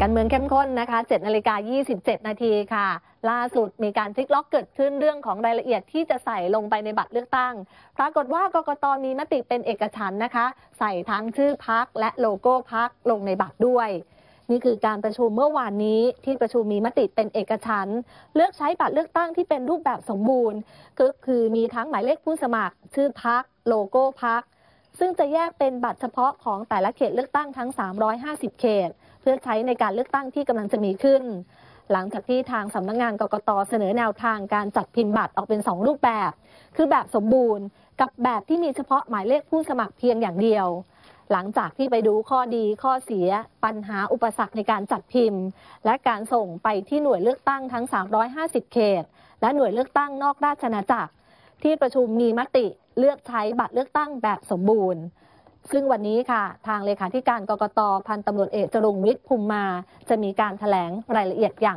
การเมืองเข้มข้นนะคะ7นาฬิกา 27 นาทีค่ะ ล่าสุดมีการพลิกล็อกเกิดขึ้นเรื่องของรายละเอียดที่จะใส่ลงไปในบัตรเลือกตั้ง ปรากฏว่ากกตมีมติเป็นเอกฉันนะคะ ใส่ทั้งชื่อพักและโลโก้พักลงในบัตรด้วย นี่คือการประชุมเมื่อวานนี้ที่ประชุมมีมติเป็นเอกฉันเลือกใช้บัตรเลือกตั้งที่เป็นรูปแบบสมบูรณ์ ก็คือมีทั้งหมายเลขผู้สมัคร ชื่อพักโลโก้พักซึ่งจะแยกเป็นบัตรเฉพาะของแต่ละเขตเลือกตั้งทั้ง 350 เขต พื่อใช้ในการเลือกตั้งที่กำลังจะมีขึ้น หลังจากที่ทางสำนักงงานกกตเสนอแนวทางการจัดพิมพ์บัตรออกเป็น 2 รูปแบบ คือแบบสมบูรณ์ กับแบบที่มีเฉพาะหมายเลขผู้สมัครเพียงอย่างเดียว หลังจากที่ไปดูข้อดีข้อเสีย ปัญหาอุปสรรคในการจัดพิมพ์ และการส่งไปที่หน่วยเลือกตั้งทั้ง 350 เขต และหน่วยเลือกตั้งนอกราชอาณาจักร ที่ประชุมมีมติเลือกใช้บัตรเลือกตั้งแบบสมบูรณ์ ซึ่งวันนี้ค่ะ ทางเลขาธิการกกตพันตำรวจเอกจรุงวิทย์ภูมิมา จะมีการแถลงรายละเอียดอย่าง